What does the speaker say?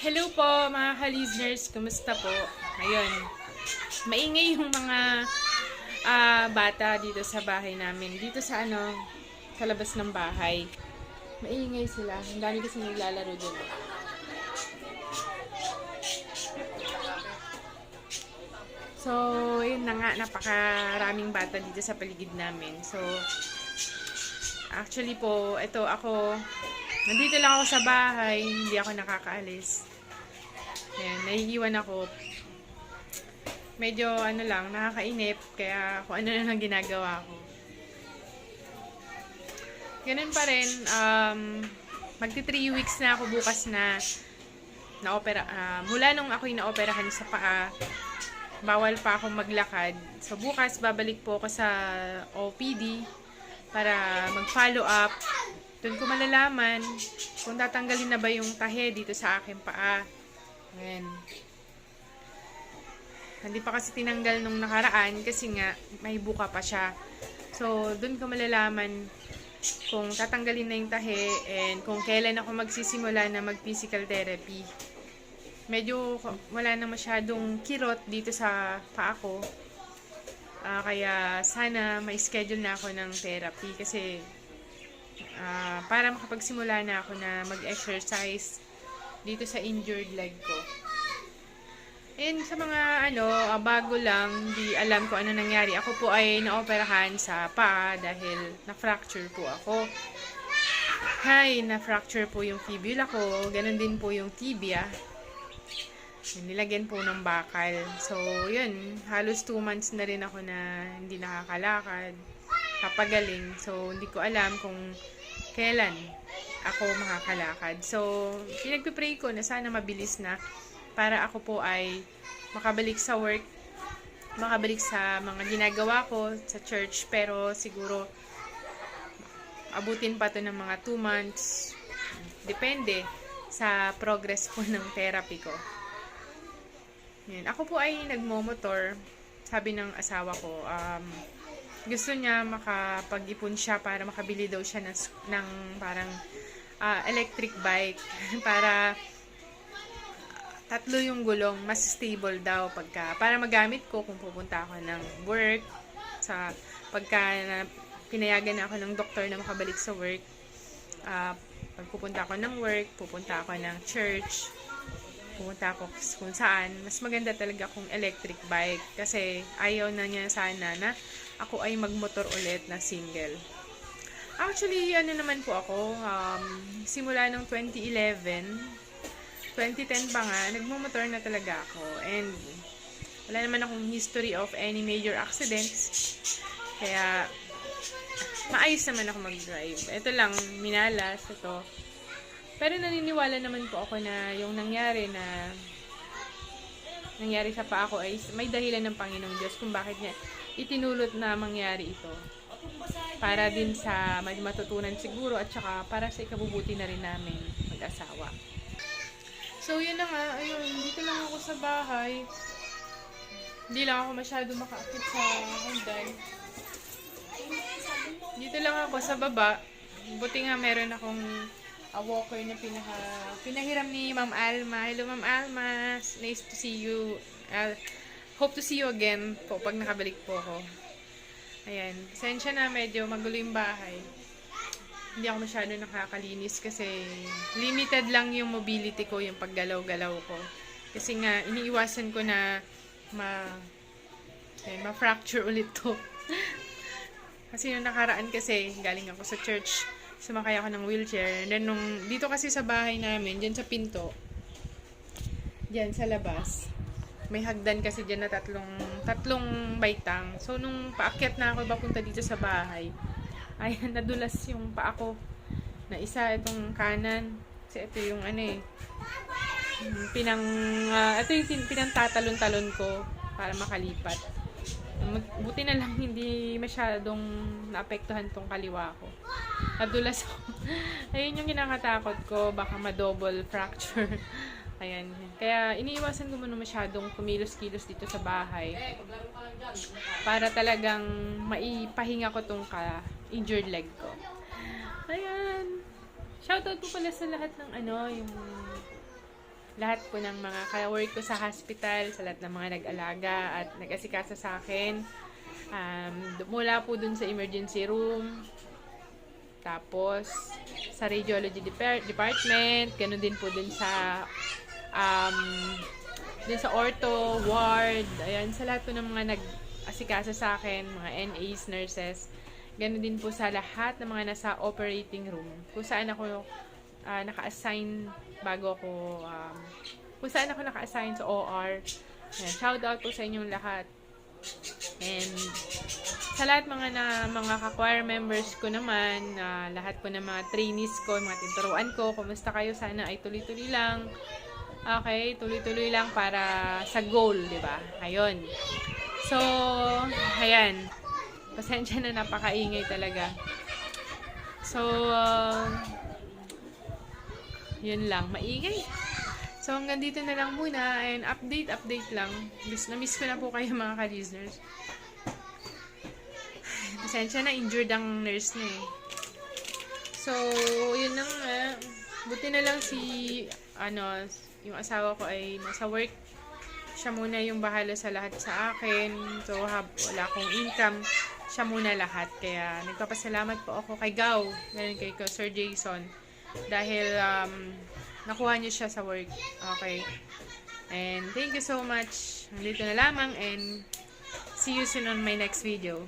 Hello po mga ka-listeners, kumusta po? Ngayon, maingay yung mga ah, bata dito sa bahay namin. Dito sa ano, sa labas ng bahay. Maingay sila. Ang dami kasi naglalaro doon. So, yun na nga, napakaraming bata dito sa paligid namin. So, actually po, ito ako, nandito lang ako sa bahay, hindi ako nakakaalis. Naiiwan ako. Medyo ano lang, nakakainip, kaya kung ano na lang ginagawa ko. Ganun pa rin, um, magti 3 weeks na ako bukas na na-opera, ah, mula nung ako'y na-operahan sa paa, bawal pa ako maglakad. So bukas babalik po ako sa OPD para mag-follow up. Doon ko malalaman kung tatanggalin na ba yung tahe dito sa aking paa. Ayan. Hindi pa kasi tinanggal nung nakaraan kasi nga may buka pa siya. So, doon ko malalaman kung tatanggalin na yung tahe and kung kailan ako magsisimula na mag-physical therapy. Medyo wala na masyadong kirot dito sa paa ko. Ah, kaya sana may schedule na ako ng therapy kasi ah, para makapagsimula na ako na mag-exercise dito sa injured leg ko. And sa mga ano, ah, bago lang, di alam ko ano nangyari. Ako po ay naoperahan sa paa dahil na-fracture po ako. Hi, na-fracture po yung fibula ko. Ganon din po yung tibia. Nilagyan po ng bakal. So, yun. Halos 2 months na rin ako na hindi nakakalakad. Papagaling. So, hindi ko alam kung kailan ako makakalakad. So, pinagpipray ko na sana mabilis na para ako po ay makabalik sa work, makabalik sa mga ginagawa ko sa church. Pero siguro, abutin pa to ng mga 2 months. Depende sa progress po ng therapy ko. Yan. Ako po ay nagmomotor. Sabi ng asawa ko, um, gusto niya makapag-ipon siya para makabili daw siya ng, ng parang ah, electric bike para tatlo yung gulong, mas stable daw pagka, para magamit ko kung pupunta ako ng work, sa pagka na, pinayagan na ako ng doktor na makabalik sa work, ah, pag pupunta ako ng work, pupunta ako ng church, pumunta ako kung saan, mas maganda talaga kung electric bike kasi ayaw na niya sana na ako ay magmotor ulit na single. Actually, ano naman po ako, um, simula ng 2011, 2010 pa nga, nagmumotor na talaga ako. And wala naman akong history of any major accidents. Kaya, maayos naman ako mag-drive. Ito lang, minalas, ito. Pero naniniwala naman po ako na yung nangyari na nangyari sa pa ako ay may dahilan ng Panginoong Diyos kung bakit niya itinulot na mangyari ito. Para din sa may matutunan siguro at saka para sa ikabubuti na rin namin mag-asawa. So, yun na nga. Ayun, dito lang ako sa bahay. Hindi lang ako masyado makaakit sa hagdan. Dito lang ako sa baba. Buti nga meron akong a walker na pinaha, pinahiram ni Ma'am Alma. Hello, Ma'am Alma. Nice to see you. Uh, hope to see you again po pag nakabalik po ako. Ayan. Sensya na medyo magulo yung bahay. Hindi ako masyado nakakalinis kasi limited lang yung mobility ko, yung paggalaw-galaw ko. Kasi nga, iniiwasan ko na ma ayun, ma-fracture ulit to. kasi yung nakaraan kasi, galing ako sa church, sumakay ako ng wheelchair. And then, nung, dito kasi sa bahay namin, dyan sa pinto, dyan sa labas, may hagdan kasi dyan na tatlong, tatlong baitang. So, nung paakyat na ako papunta dito sa bahay, ayan, nadulas yung paa ko. Na isa, itong kanan. Kasi ito yung ano eh, pinang, ah, ito yung pinantatalon-talon ko para makalipat. Buti na lang hindi masyadong naapektuhan tong kaliwa ko. Nadulas ako. Ayun yung kinakatakot ko, baka ma-double fracture. Ayan. Kaya iniiwasan ko muna masyadong kumilos-kilos dito sa bahay. Para talagang maipahinga ko tong ka injured leg ko. Ayan. Shoutout po pala sa lahat ng ano, yung lahat po ng mga ka-work ko sa hospital, sa lahat ng mga nag-alaga at nag-asikasa sa akin. Um, mula po dun sa emergency room, tapos sa radiology depar- department, ganun din po dun sa um, dun sa ortho, ward, ayan, sa lahat po ng mga nag-asikasa sa akin, mga NAs, nurses, ganun din po sa lahat ng mga nasa operating room, kung saan ako ah, naka-assign bago ako, um, kung saan ako naka-assign sa OR. Ayan, shout out po sa inyong lahat. And sa lahat mga na mga ka-choir members ko naman, na lahat po ng mga trainees ko, mga tinuruan ko, kumusta kayo? Sana ay tuloy-tuloy lang. Okay, tuloy-tuloy lang para sa goal, di ba? Ayun. So, ayan. Pasensya na napakaingay talaga. So, uh, yun lang. Maingay. So, hanggang dito na lang muna. And update, update lang. Miss na miss ko na po kayo mga ka-listeners. Pasensya na, injured ang nurse niya eh. So, yun na nga. Buti na lang si, ano, yung asawa ko ay nasa work. Siya muna yung bahala sa lahat sa akin. So, hab, wala akong income. Siya muna lahat. Kaya, nagpapasalamat po ako kay Gao. Ganun kay Sir Jason. Dahil, um, nakuha niyo siya sa work. Okay. And, thank you so much. Nandito na lamang and see you soon on my next video.